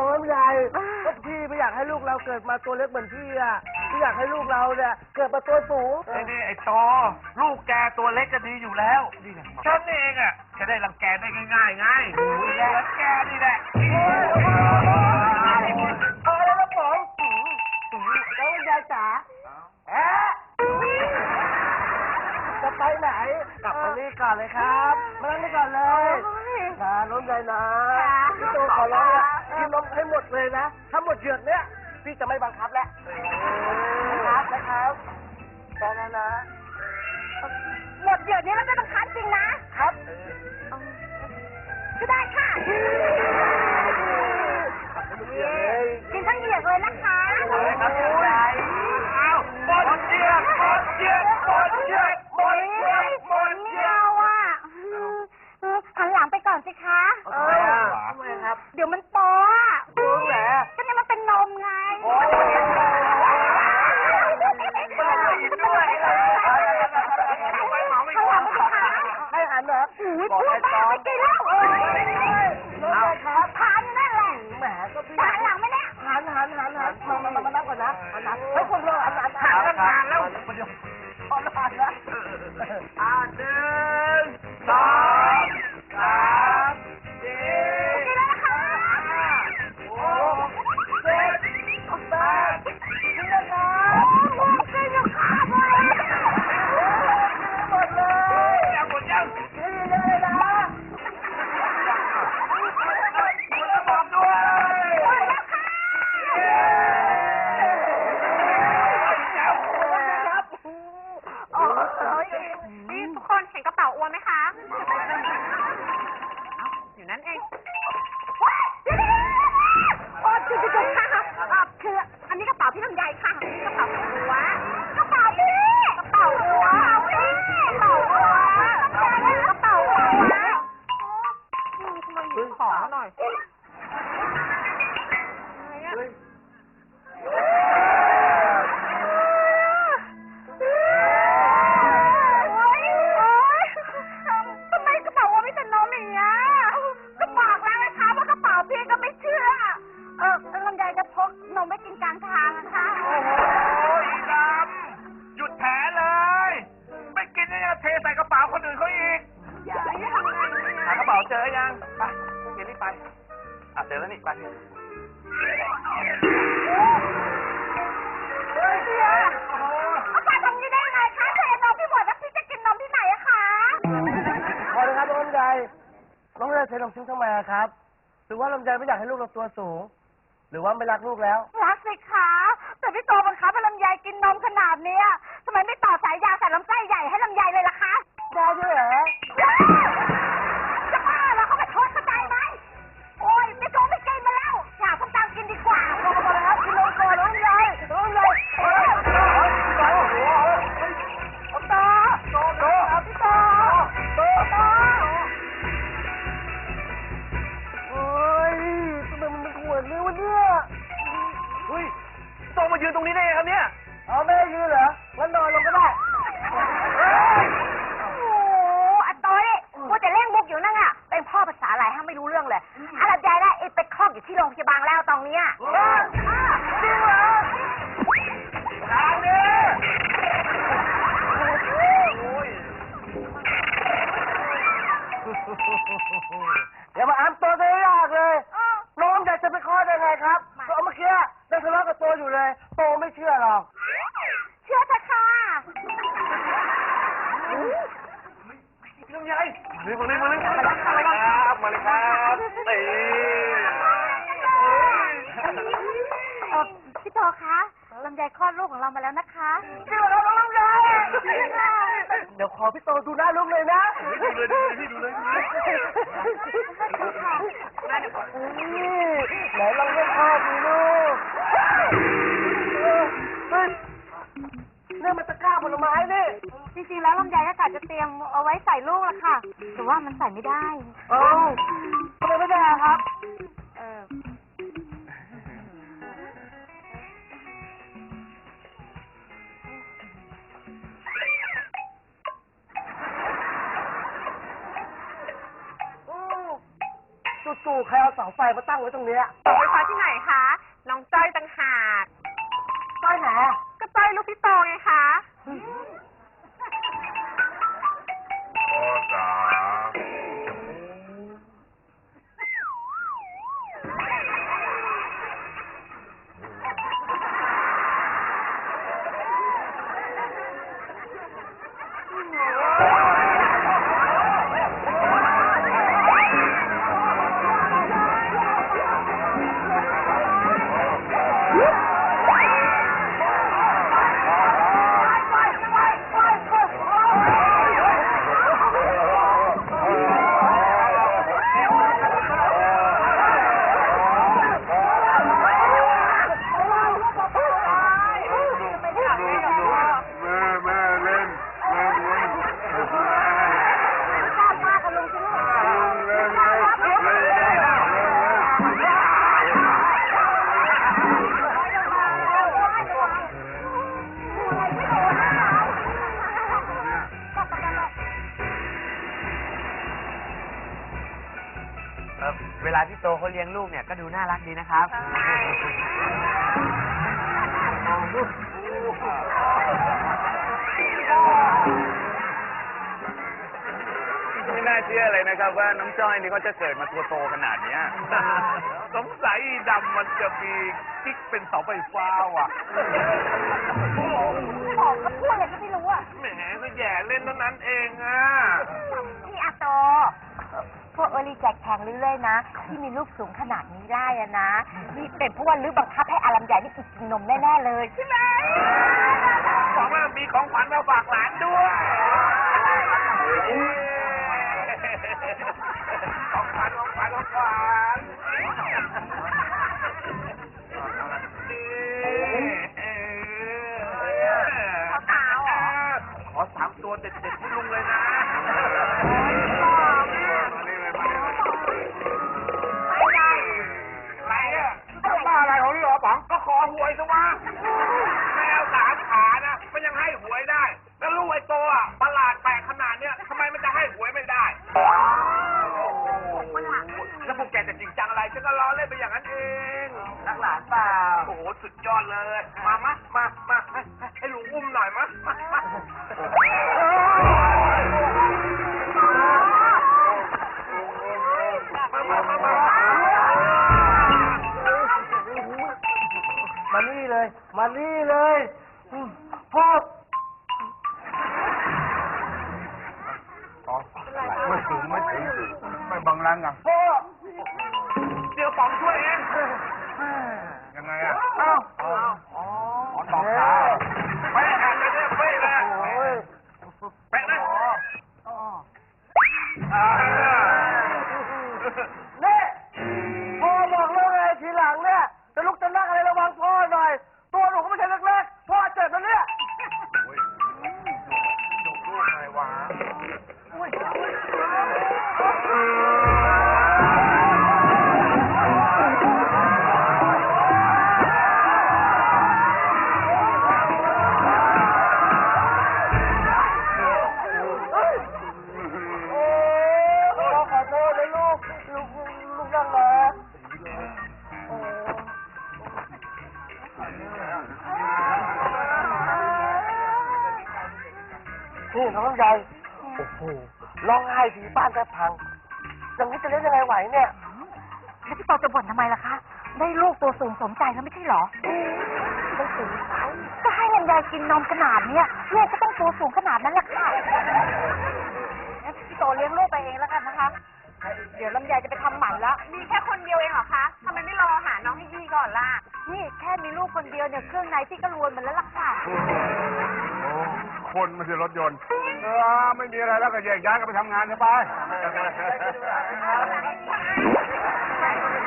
น้องลำไยก็พี่ไม่อยากให้ลูกเราเกิดมาตัวเล็กเหมือนพี่อะพี่อยากให้ลูกเราเนี่ยเกิดมาตัวสูงไอ้นี่ไอ้โตลูกแกตัวเล็กก็ดีอยู่แล้วฉันเองอะจะได้รังแกได้ง่ายๆไงรังแกนี่แหละเอาแล้วนะป๋องน้องลำไยจ๋าแอะจะไปไหนกลับมานี่ก่อนเลยครับมานั่งนี่ก่อนเลยค่ะน้องลำไยนะพี่โตขอร้อง ละกินนมให้หมดเลยนะ ถ้าหมดเหยือกเนี่ยพี่จะไม่บังคับแล้วนะครับนะครับตอนนั้นนะหมดเดี๋ยวนี้แล้วจะต้องคันจริงนะ ครับก็ได้ค่ะกินทั้งเหยือกเลยนะคะเลยครับคุณยายอ้าวหมดเชือกหมด อยังไปเดี๋ยวรีบไปอะเจอแล้วนี่ไปเฮ้ยเดียเอาป้าทำนี้ได้ไงคะเทนมพี่หมดแล้วพี่จะกินนมที่ไหนอะคะ พอเลยครับน้องลำไยน้องลำไยเทนมทิ้งทำไมอะครับ หรือว่าลำไยไม่อยากให้ลูกเราตัวสูง หรือว่าไม่รักลูกแล้ว รักสิคะ แต่พี่โตบังคับให้ลำไยกินนมขนาดเนี้ยทำไมไม่ต่อสายยางใส่ลำไส้ใหญ่ให้ลำไยเลยล่ะคะ ได้ด้วยเหรอ มายืนตรงนี้ได้ไงครับเนี่ยเอาไม่ให้ยืนเหรองั้นนอนลงก็ได้โอ้โหอันโตนี่มัวแต่เล่นมุกอยู่นั่นอะเป็นพ่อภาษาอะไรห้ามไม่รู้เรื่องเลยอะไรใจได้ไอ้ไปคลอกอยู่ที่โรงพยาบาลแล้วตอนเนี้ยเอ เดี๋ยวขอพี่โตดูหน้าลูกเลยนะดูเลยดูเลยพี่ดูเลยดูเลยนี่ไหนลองเล่นภาพดูลูกเฮ้ยแน่ริงๆแล้วลำไยก็กะจะเตรียมเอาไว้ใส่ลูกละค่ะ แต่ว่ามันใส่ไม่ได้ เอ้าทำไมไม่ได้อะครับ จู่ๆใครเอาเสาไฟมาตั้งไว้ตรงเนี้ยเสาไฟฟ้าที่ไหนคะ น้องจ้อยต่างหากใต้ไหนอะก็จ้อยลูกพี่โตไงคะพ่ เวลาพี่โตเขาเลี้ยงลูกเนี่ยก็ดูน่ารักดีนะครับไม่น่าเชื่อเลยนะครับ ว่าน้องจ้อยนี่เขาจะเกิดมาตัวโตขนาดเนี้ยสงสัยดำมันจะมีกิ๊กเป็นเสาไฟฟ้าว่ะบอกก็พูดอะไรก็ไม่รู้อะแหมก็แย่เล่นเท่านั้นเองอะพี่อาโต พวกโอลีแจกแทงเรื่อยๆนะ ที่มีลูกสูงขนาดนี้ได้อะนะ นี่เป็นเพราะว่าลือบังคับให้อารัมใหญ่นี่กินนมแน่ๆเลยใช่ไหมบอกว่ามีของขวัญมาฝากหลานด้วย ของขวัญของขวัญของขวัญขอสามตัวเด็ดๆ ไม่ถึงไม่ถึงไม่บังรังอะพ่อเดี๋ยวป๋องช่วยเองยังไงอะเอ้าอ๋ออ๋อตอกขาไปแข่งกันเนี่ยเป๊ะเลยโอ้ยเป๊ะเลยอ๋อ นี่น้องใหญ่โอ้โหร้องไห้ผีบ้านแทบพังอย่างนี้จะเล่นยังไงไหวเนี่ยแล้วพี่โตจะบ่นทำไมล่ะคะ ได้ลูกตัวสูงสมใจแล้วไม่ใช่เหรอ ไม่ถึงเขาก็ให้ลำไยกินนมขนาดเนี้ยลูกก็ต้องตัวสูงขนาดนั้นแหละค่ะงั้นพี่โตเลี้ยงลูกไปเองแล้วกันนะคะ เดี๋ยวลำไยจะไปทำหมันแล้ว มีแค่คนเดียวเองเหรอคะทำไมไม่รอหาน้องให้พี่ก่อนล่ะ นี่แค่มีลูกคนเดียวเนี่ยเครื่องในพี่ก็รวยหมดแล้วล่ะค่ะคนไม่ใช่รถยนต์ เออไม่มีอะไรแล้วก็แยกย้ายกันไปทำงานกันไป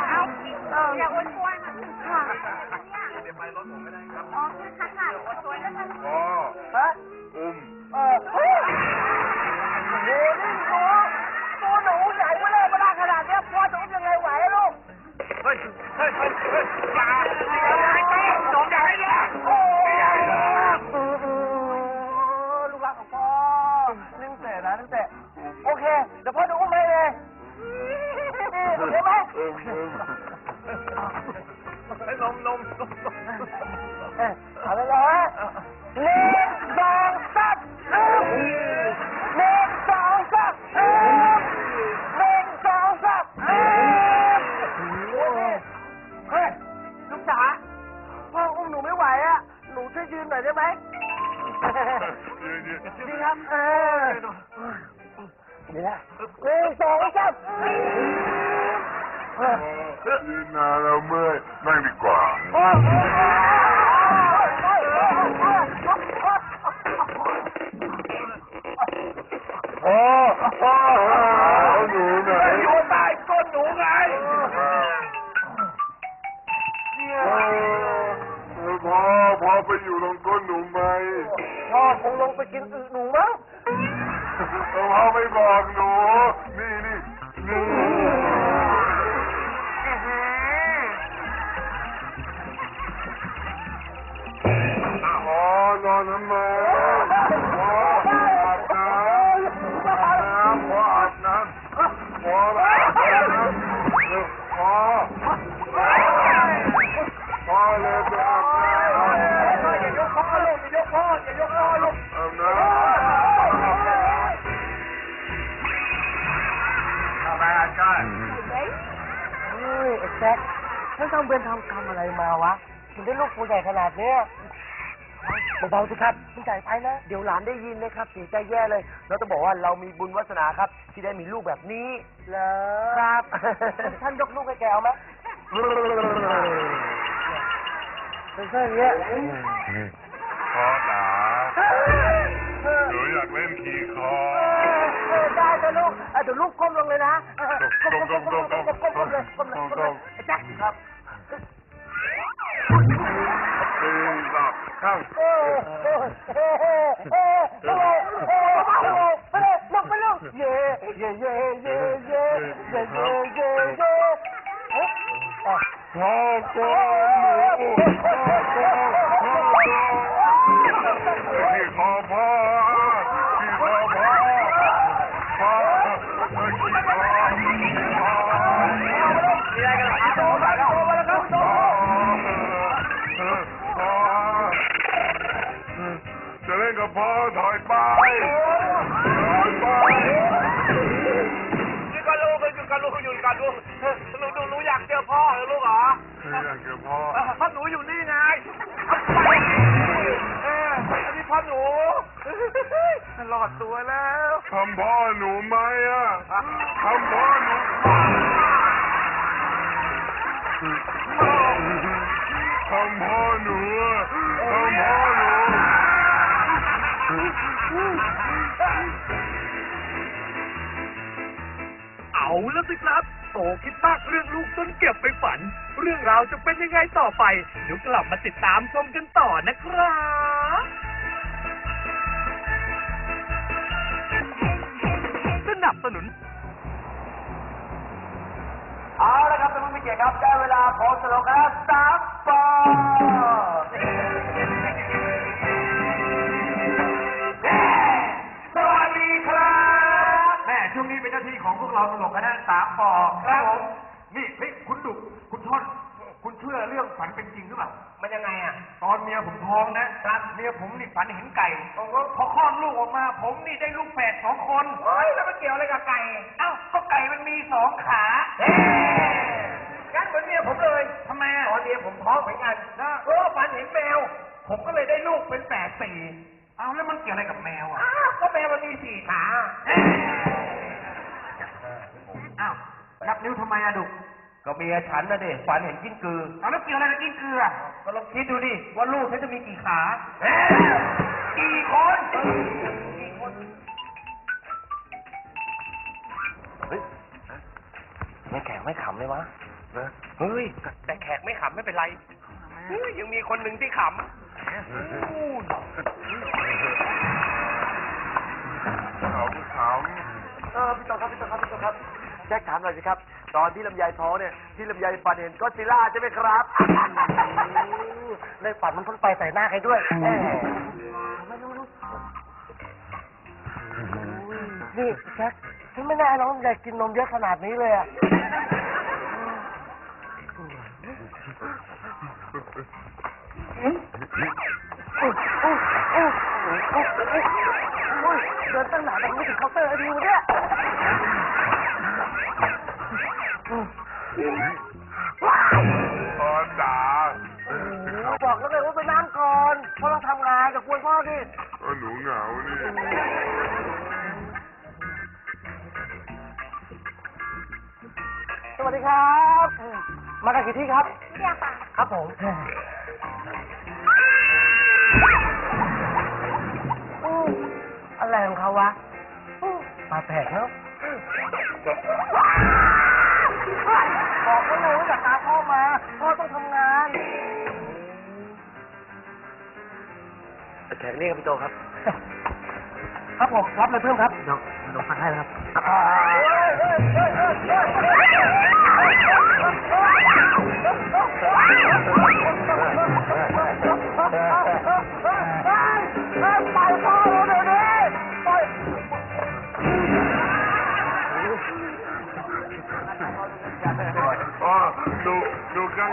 เอาเอออย่าอ้วนช่วยมันค่ะเดี๋ยวไปรถผมไม่ได้ครับอ๋อค่ะค่ะอ้วนช่วยแล้วกันโอ้ฮะอุ้มเออเฮ้ยน เฮ้ยไอ้แจ็คฉันทำเวรทำกรรมอะไรมาวะถึงได้ลูกตัวใหญ่ขนาดเนี้ยเบาๆสิครับคุณใหญ่ไปนะ เดี๋ยวหลานได้ยินนะครับเสียใจแย่เลย เราต้องบอกว่าเรามีบุญวาสนาครับ ที่ได้มีลูกแบบนี้ เหรอครับ ท่านยกลูกให้แกเอาไหมเป็นเส้นอย่างเงี้ยพ่อจ๋าหนูอยากเล่นขี่ค เดี๋ยวลูกก้มลงเลยนะเออก้มก้มก้มก้มก้มก้มเลยก้มเลยก้มเลยไอ้แจ็คครับตีหลับข้างเออเออเออเออเออเออเออไปเลยลงไปลงเย่เย่เย่เย่เย่เย่เย่เย่เย่เอ๊ะอะพ่อก้มหนูพ่อก้มพ่อก้มขี่คอ พ่อถอยไปถอยไปนี่ก็ลูกอยู่กับลูกอยู่กับลูกหนูหนูหนูอยากเจอพ่อเหรอลูกเหรออยากเจอพ่อพ่อหนูอยู่นี่ไงเอออันนี้พ่อหนูตลอดตัวแล้วทำพ่อหนูไหมอะทำพ่อหนูทำพ่อหนูทำพ่อหนู เอาแล้วสิครับ โตคิดมากเรื่องลูกจนเก็บไปฝัน เรื่องราวจะเป็นยังไงต่อไปเดี๋ยวกลับมาติดตามชมกันต่อนะครับสนับสนุน เอาละครับท่านผู้มีเกียรติครับ ได้เวลาของสโลแกนสามปอส ของพวกเราตลกคณะสามปอครับผมนี่เฮ้ยคุณดุคุณท่อนคุณเชื่อเรื่องฝันเป็นจริงหรือเปล่ามันยังไงอะ ตอนเมียผมท้องนะครับเมียผมนี่ฝันเห็นไก่พอคลอดลูกออกมา ผมนี่ได้ลูกแฝดสองคนเฮ้ยแล้วมันเกี่ยวอะไรกับไก่เอ้าก็ไก่มันมีสองขางั้นเหมือนเมียผมเลยทำไมอะตอนเมียผมท้องเหมือนกันเพราะว่าฝันเห็นแมว ผมก็เลยได้ลูกเป็นแฝดสี่เอาแล้วมันเกี่ยวอะไรกับแมวอะอ้าวก็แมวมันมีสี่ขา นับนิ้วทำไมอะดุก็เมียฉันนะเด็ฝันเห็นกิ้งกือ เอาแล้วเกี่ยวอะไรกับกินเกลือก็ลองคิดดูดิว่าลูกฉันจะมีกี่ขากี่คนเฮ้ยไม่แขกไม่ขำเลยวะเฮ้ย แต่แขกไม่ขำไม่เป็นไรเฮ้ยยังมีคนหนึ่งที่ขำเขาเขาเออพี่โตครับพี่โตครับพี่โตครับ แจ็คถามหน่อยสิครับ ตอนที่ลำไยท้องเนี่ยที่ลำไยฝันเห็นก็อดซิลล่าใช่ไหมครับ ในฝันมันพ่นไฟใส่หน้าใครด้วยแหมไม่รู้รู้นี่แจ็คฉันไม่น่าให้น้องลำไยกินนมเยอะขนาดนี้เลยอะเดินตั้งนานแต่ไม่ถึงเคาน์เตอร์ไอ้ดิวเนี่ย กันกี่ที่ครับเรียกป่ะครับผม อู้อะไรของเขาวะอู้มาแปลกเนาะบอกก็เลยว่าอยากตามพ่อมา พ่อต้องทำงาน แขกนี่ครับพี่โตครับ ครับผมรับเลยเพิ่มครับ เดี๋ยวเดี๋ยวฟังให้นะครับไปพ่อเราเดี๋ยวนี้ไปอ๋อ ดูดูกัง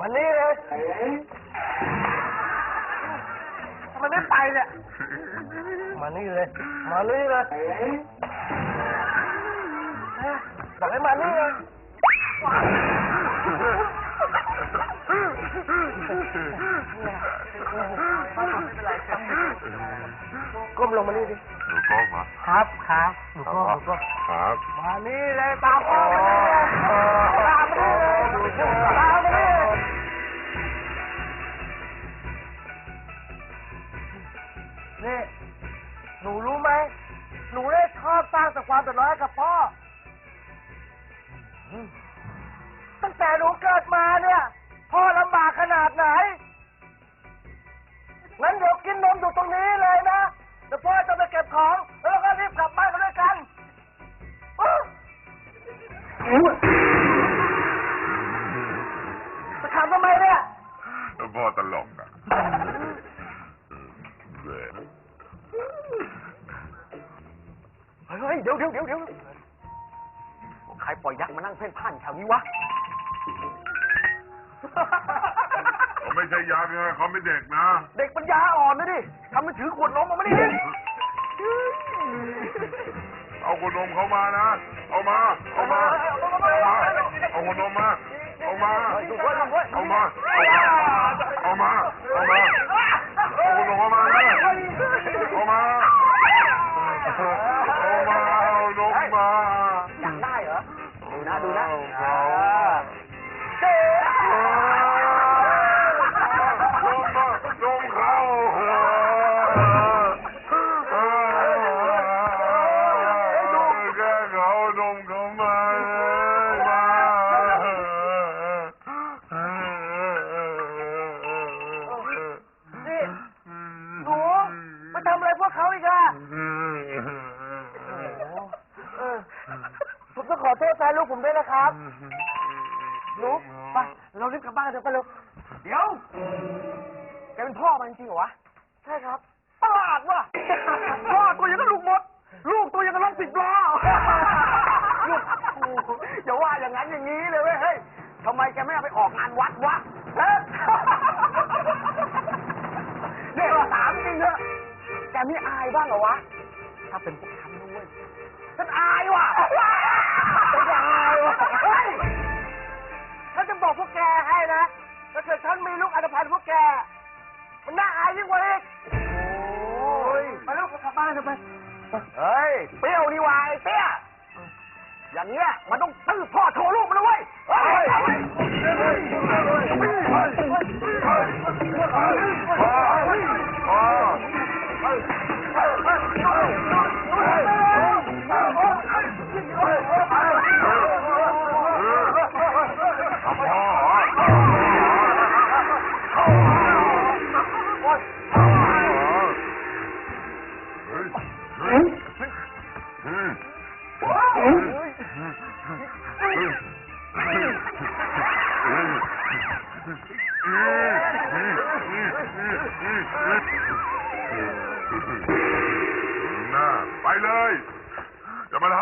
เลยมันนี่เลยทำไมไม่ไปเนี่ย มานี่เลย มานี่เลยเอ๊ะบอกให้มานี่เลยก้มลงมานี่ดิ หนูก็มาครับครับหนูก็หนูก็ครับมานี่เลยตามพ่อมานี่เลยตามมานี่เลยตามมานี่เลย นี่หนูรู้ไหม หนูได้ชอบสร้างแต่ความเดือดร้อนให้กับพ่อ ตั้งแต่หนูเกิดมาเนี่ย พ่อลำบากขนาดไหน งั้นเดี๋ยวกินนมอยู่ตรงนี้เลยนะ เดี๋ยวพ่อจะไปเก็บของ แล้วก็รีบกลับบ้านกันด้วยกันจะขำทำไมเนี่ย พ่อตลก เฮ้ยเดี๋ยวเดี๋ยวเดี๋ยวเดี๋ยวใครปล่อยยักษ์มานั่งเพ่นพ่านแถวนี้วะ เขาไม่ใช่ยาไงเขาไม่เด็กนะ เด็กปัญญาอ่อนนะดิทำมันถือขวดนมมาไม่ได้ดิเอาขนมเขามานะ เอามา เอามา เอามา เอาขนมมา เอามา เอามา เอามา เอามา เอาขนมมานะเอามา เอามา เอานมมาอยากได้เหรอ ดูนะ ดูนะ ลูกผมด้วยนะครับหนูไปเรารีบกลับบ้านกันเถอะไปเร็วเดี๋ยวแกเป็นพ่อมันจริงเหรอวะใช่ครับประหลาดว่ะพ่อตัวยังกับลูกมด ลูกตัวยังกับรถสิบล้อลูกอย่าว่าอย่างนั้นอย่างนี้เลยเว้ยเฮ้ยทำไมแกไม่เอาไปออกงานวัดวะเฮ้ยเนี่ยเราถามจริงเถอะแกไม่อายบ้างเหรอวะ ฉันมีลูกอันธพาลพวกแก มันน่าอายยิ่งกว่าอีกโอ้ยไปลูกกลับบ้านกันเถอะไปเฮ้ย เปรี้ยวนี่หวายเปี้ย อย่างเงี้ยมันต้องตื้อพ่อโชว์ลูกมันนะเว้ยเฮ้ยอื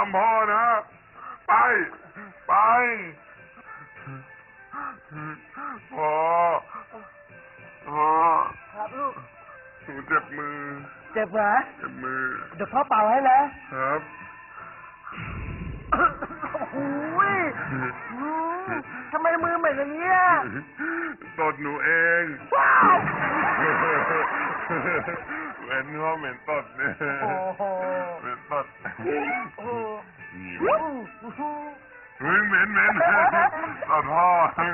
ำพ่อนะ ไป ไปพ่อพ่อครับลูกหนูเจ็บมือ เจ็บเหรอเจ็บมือ เดี๋ยวพ่อเป่าให้นะครับ โอ้ยทำไมมือเหม็นอย่างเงี้ยตดหนูเอง ว้าว เหม็นพ่อเหม็นตดเนี่ยโอ้โห เหม็นตด โอ้ เฮ้ยเหม็นเหม็นตดพ่อนี่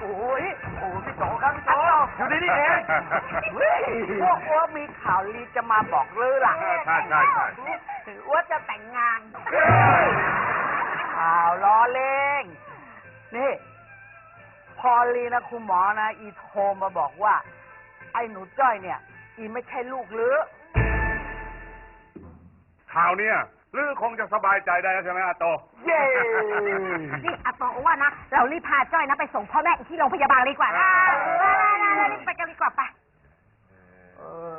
โอ้ยโอ้พี่โตครับพี่โตอยู่นี่นี่เองเฮ้ยพวกว่ามี ข่าวลีจะมาบอกเลือล่ะ ใช่ใช่ใช่ ถือว่าจะแต่งงาน ข่าวล้อเล่ง นี่ พอลีนะคุณหมอนะ อีโทรมาบอกว่า ไอ้หนูจ้อยเนี่ย อีไม่ใช่ลูกหรือ ข่าวเนี่ยลือคงจะสบายใจได้แล้วใช่ไหมอาโต เย้ นี่อาตงว่านะ เรารีบพาจ้อยนะไปส่งพ่อแม่ที่โรงพยาบาลดีกว่านะรีบไปกันดีกว่าไป เอออืม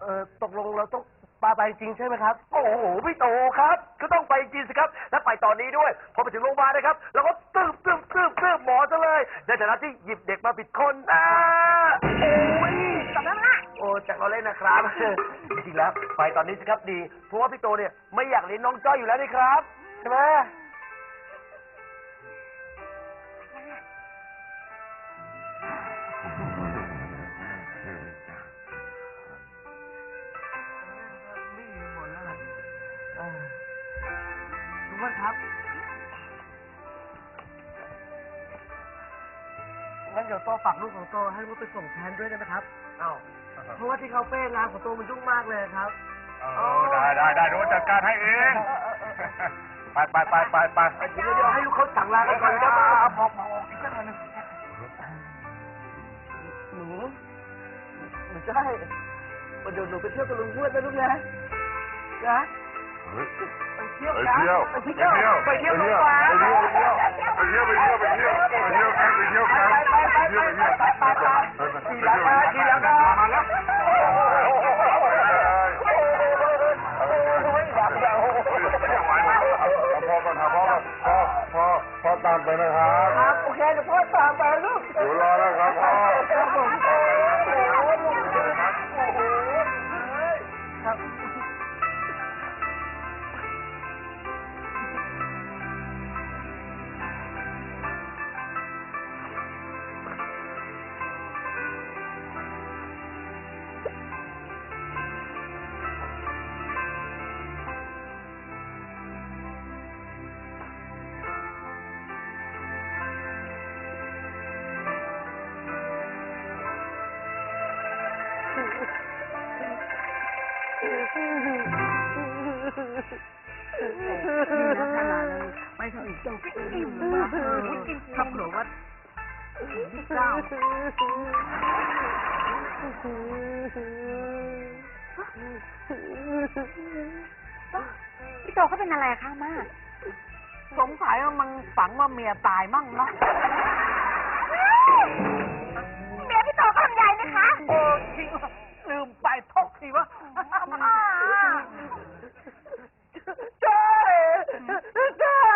เออตกลงเราต้องปาไปจริงใช่ไหมครับ โอ้โหพี่โตครับ ก็ต้องไปจริงสิครับ และไปตอนนี้ด้วย พอไปถึงโรงพยาบาลนะครับ แล้วก็ตืบตืบตืบตืบหมอซะเลย ในฐานะที่หยิบเด็กมาผิดคนนะโอ้ยจบแล้วนะโอ้จากเราเล่นนะครับ จริงๆแล้วไปตอนนี้สิครับดี เพราะว่าพี่โตเนี่ยไม่อยากเลี้ยงน้องจ้อยอยู่แล้วนี่ครับ ใช่ไหม เดี๋ยวโตฝากลูกของโตให้ลูกไปส่งแทนด้วยได้ไหมครับเอ้าเพราะว่าที่เขาเป้งานของโตมันยุ่งมากเลยครับ เออได้ได้ได้เดี๋ยวจัดการให้เองไปไปไปไปไปเดี๋ยวเดี๋ยวให้ลูกเขาสั่งลากันก่อนนะพอพออีกสักหน่อยหนึงหนูหนูใช่เดี๋ยวหนูไปเที่ยวกับลุงพูดนะลูกนะนะเฮ้ยไปเที่ยวไปกันเที่ยวไปเที่ยวไปเที่ยวไปดีเที่ยว กว่า ไปเที่ยวไปเที่ยวไปเที่ยวไปเที่ยวไปเที่ยวไปเที่ยวกันไปเที่ยวกัน ไปไปไปไปไปไปทีหลังนะทีหลังนะมาแล้ว พ่อก่อนครับพ่อพ่อพ่อพ่อตามไปนะครับ ถ้าเผื่อว่าที่เก้าพี่โตเขาเป็นอะไรคะมาสงสัยว่ามันฝังว่าเมียตายมั่งเนาะเมียพี่โตเขาทำใหญ่ไหมคะโอ้จริงว่ะลืมไปทกทีว่าอ่าเจ้เจ้เ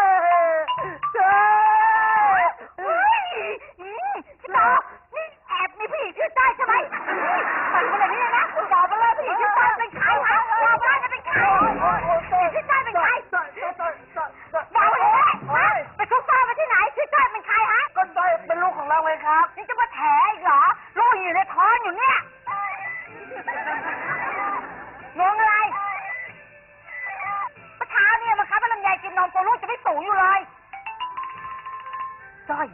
ตัวลูกจะไม่สูงอยู่เลยจ้อย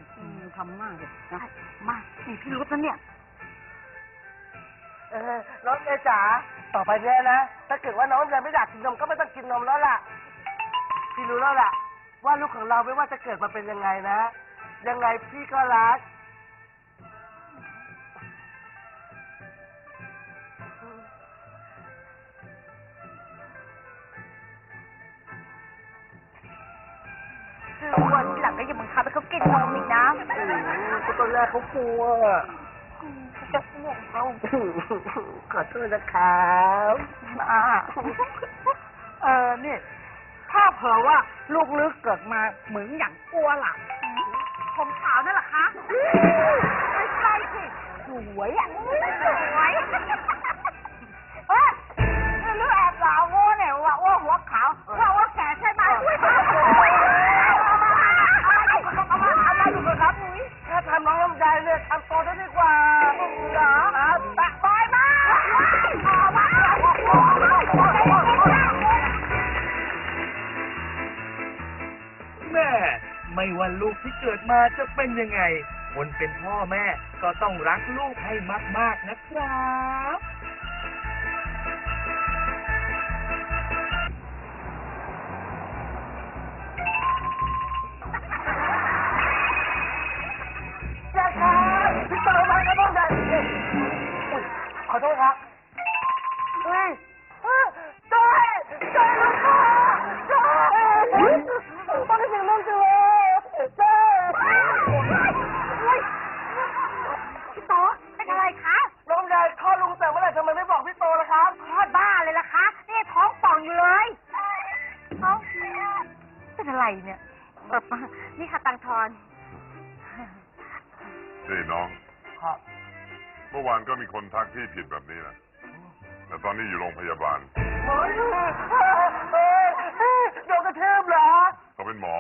ทำมากเลยนะมานี่พี่รุ้นะเนี่ย เออน้องเอจ๋าต่อไปเนี่ยนะ ถ้าเกิดว่าน้องยังไม่อยากกินนมก็ไม่ต้องกินนมแล้วล่ะ พี่รู้แล้วล่ะ ว่าลูกของเราไม่ว่าจะเกิดมาเป็นยังไงนะ ยังไงพี่ก็รัก เขากลัวจะห่วงเขาขอโทษนะครับอ่าเออนี่ ถ้าเผื่อว่าลูกลึกเกิดมาเหมือนอย่างกลัวล่ะ ผมขาวนั่นเหรอคะไม่ใช่สิสวยอะสวยเอ้ยลูกแอบหลาโง่เนี่ยว่าว่าหัวขาวว่า ไม่ว่าลูกที่เกิดมาจะเป็นยังไง คนเป็นพ่อแม่ก็ต้องรักลูกให้มาก ๆนะครับ นี่ค่ะตังทอน นี่น้อง ครับ เมื่อวานก็มีคนทักที่ผิดแบบนี้นะ แต่ตอนนี้อยู่โรงพยาบาลเฮ้ยเฮ้ยเฮ้ยโดนกระทืบเหรอเขาเป็นหมอ